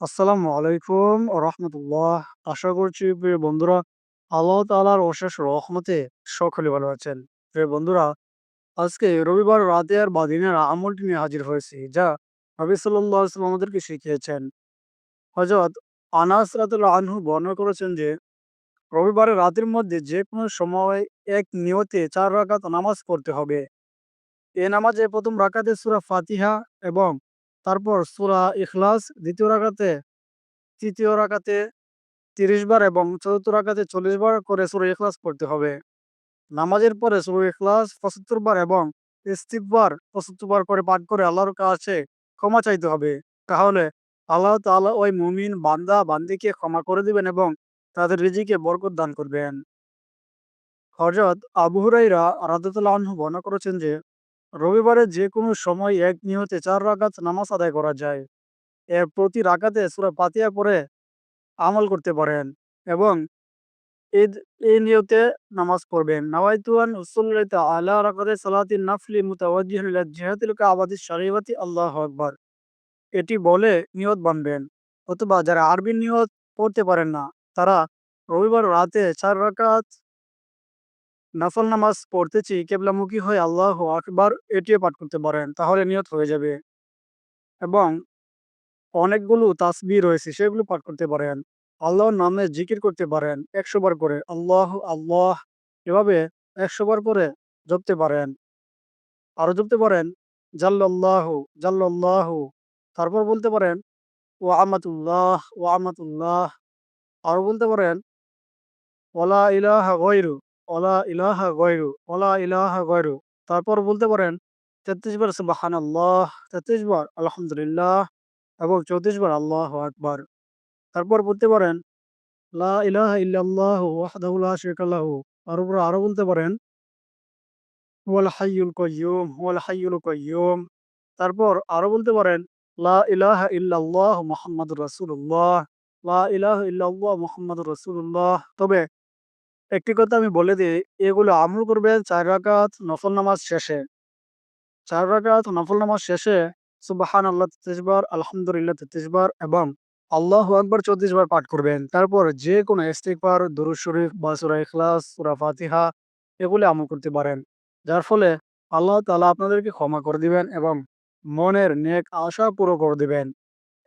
আসসালামু আলাইকুম রহমতুল্লাহ। আশা করছি প্রিয় বন্ধুরা, আল্লাহ তাআলার অশেষ রহমতে সকলে ভালো আছেন। প্রিয় বন্ধুরা, আজকে রবিবার রাতের বা দিনের আমলটি নিয়ে হাজির হয়েছি, যা সাল্লাল্লাহু আলাইহি আমাদেরকে শিখিয়েছেন। হযরত আনাস রাদিয়াল্লাহু আনহু বর্ণনা করেছেন যে রবিবারের রাতের মধ্যে যে কোনো সময় এক নিয়তে চার রাকাত নামাজ পড়তে হবে। এ নামাজে প্রথম রাকাতে সূরা ফাতিহা এবং তারপর সূরা ইখলাস দ্বিতীয় রাকাতে, তৃতীয় রাকাতে ৩০ বার এবং চতুর্থ রাকাতে ৪০ বার করে সূরা ইখলাস পড়তে হবে। নামাজের পরে সূরা ইখলাস ৭৫ বার এবং ইস্তিগফার ৭৫ বার করে পাঠ করে আল্লাহর কাছে ক্ষমা চাইতে হবে। তাহলে আল্লাহ তাআলা ওই মুমিন বান্দা, বান্দিকে ক্ষমা করে দিবেন এবং তাদের রিজিকে বরকত দান করবেন। হযরত আবু হুরায়রা রাদিয়াল্লাহু বর্ণনা করেছেন যে রবিবারে যে কোনো সময় এক নিহতে চার রাকাত নামাজ আদায় করা যায়। এর প্রতি রাকাতে সূরা পাতিয়া পরে আমল করতে পারেন এবং ঈদ এই নিয়তে নামাজ পড়বেন। নাওয়াইতু আন উসাল্লি আলা রাকাতি সালাতিন নাফলি মুতাওয়াজ্জিহান ইলা জিহাতিল কাবাতিশ শরীফাতি আল্লাহু আকবার। এটি বলে নিয়ত বানবেন অথবা যারা আরবি নিয়ত পড়তে পারেন না, তারা রবিবার রাতে চার রাকাত নফল নামাজ পড়তেছি কেবলামুখী হয়ে আল্লাহ আকবার এটিও পাঠ করতে পারেন। তাহলে নিয়ত হয়ে যাবে। এবং অনেকগুলো তাসবিহ রয়েছে সেগুলো পাঠ করতে পারেন। আল্লাহর নামে জিকির করতে পারেন ১০০ বার করে। আল্লাহ, আল্লাহ এভাবে ১০০ বার করে জপতে পারেন। আরও জপতে পারেন জাল্লাল্লাহু, জাল্লাল্লাহু তারপর বলতে পারেন ওয়া আমাতুল্লাহ, ওয়া আমাতুল্লাহ আরও বলতে পারেন ওয়ালা ইলাহা গয়রু, ওয়ালা ইলাহা গয়রু, ওয়ালা ইলাহা গয়রু তারপর বলতে পারেন ৩৩ বার সুবহানাল্লাহ, ৩৩ বার আলহামদুলিল্লাহ এবং ৩৪ বার আল্লাহু আকবার। তারপর বলতে পারেন লা ইলাহা ইল্লাল্লাহু ওয়াহদাহু লা শারীকা লাহু তার উপরে আরও বলতে পারেন হুয়াল কাইয়্যুম, হুয়াল কাইয়্যুম তারপর আরও বলতে পারেন লা ইলাহা ইল্লাল্লাহ মুহাম্মাদুর রসুল্লাহ লা ইলাহা ইল্লাল্লাহ মুহাম্মাদুর রাসূলুল্লাহ। তবে একটি কথা আমি বলে দেই এগুলো আমল করবে চার রাকাত নফল নামাজ শেষে। চার রাকাত নফল নামাজ শেষে সুবহানাল্লাহ ৩৩ বার, আলহামদুলিল্লাহ ৩৩ বার এবং আল্লাহ আকবার ৩৪ বার পাঠ করবেন। তারপর যে কোনো ইস্তিগফার, দরুদ শরীফ বা সূরা ইখলাস, সূরা ফাতিহা এগুলো আমল করতে পারেন। যার ফলে আল্লাহ তালা আপনাদেরকে ক্ষমা করে দিবেন এবং মনের নেক আশা পুরো করে দিবেন।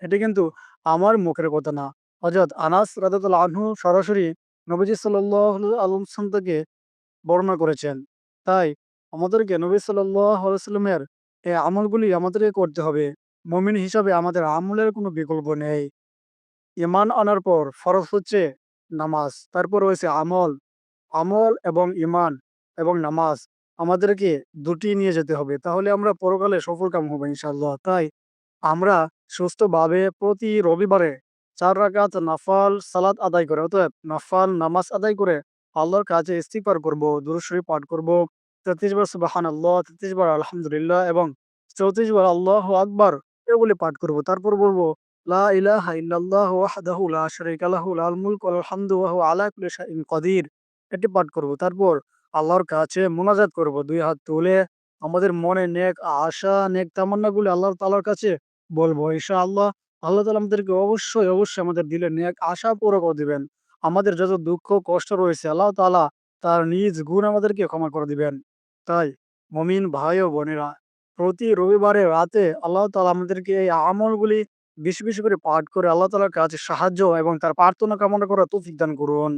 এটি কিন্তু আমার মুখের কথা না। হযরত আনাস রাদিয়াল্লাহু আনহু সরাসরি নবীজি আলাইহি ওয়াসাল্লাম থেকে বর্ণনা করেছেন। তাই আমাদেরকে নবী ওয়াসাল্লামের এই আমলগুলি আমাদেরকে করতে হবে। মুমিন হিসাবে আমাদের আমলের কোনো বিকল্প নেই। ইমান আনার পর ফরজ হচ্ছে নামাজ। তারপর রয়েছে আমল। আমল এবং ইমান এবং নামাজ আমাদেরকে দুটি নিয়ে যেতে হবে। তাহলে আমরা পরকালে সফলকাম হব ইনশাল্লাহ তাই আমরা সুস্থভাবে প্রতি রবিবারে ৪ রাকাত নফল সালাত আদায় করে অতএব নফল নামাজ আদায় করে আল্লাহর কাছে ইস্তিগফার করব, দরুদ শরীফ পাঠ করব, ৩৩ বার সুবহানাল্লাহ, ৩৩ বার আলহামদুলিল্লাহ এবং ৩৪ বার আল্লাহু আকবার এগুলি পাঠ করব। তারপর বলব এটি পাঠ করব। তারপর আল্লাহর কাছে মোনাজাত করব। ২ হাত তুলে আমাদের মনে নেক আশা, নেক তামান্নাগুলো আল্লাহ তাআলার কাছে বলব। ইনশাআল্লাহ আল্লাহ তালা আমাদেরকে অবশ্যই, অবশ্যই আমাদের দিলের নিয়ে আশা পুরো করে দিবেন। আমাদের যত দুঃখ কষ্ট রয়েছে আল্লাহ তালা তার নিজ গুণ আমাদেরকে ক্ষমা করে দিবেন। তাই মমিন ভাই ও বোনেরা প্রতি রবিবারে রাতে আল্লাহ তালা আমাদেরকে এই আমলগুলি বেশি, বেশি করে পাঠ করে আল্লাহ তালার কাছে সাহায্য এবং তার প্রার্থনা কামনা করা তৌফিক দান করুন।